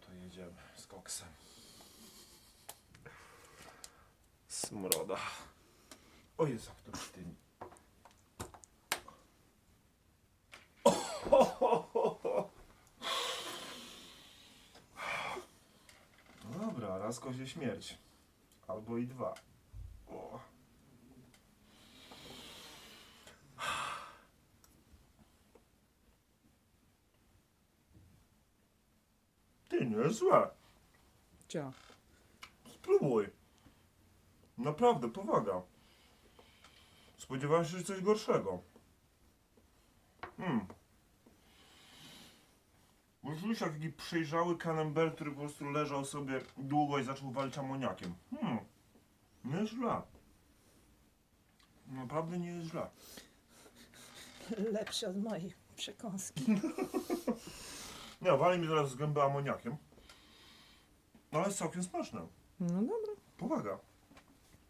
To jedziemy z koksem. Smroda. O Jezu, jak to sztyni. Dobra, raz kozie śmierć. Albo i dwa. O. Ty, nie jest złe. Cio. Spróbuj. Naprawdę, powaga. Spodziewałem się, że coś gorszego. Hmm. Możliwe jak taki przejrzały kanembel, który po prostu leżał sobie długo i zaczął walić amoniakiem. Hmm. Nie jest źle. Naprawdę nie jest źle. Lepsze od mojej przekąski. Nie, wali mi teraz z gęby amoniakiem. No ale jest całkiem smaczne. No dobra. Powaga.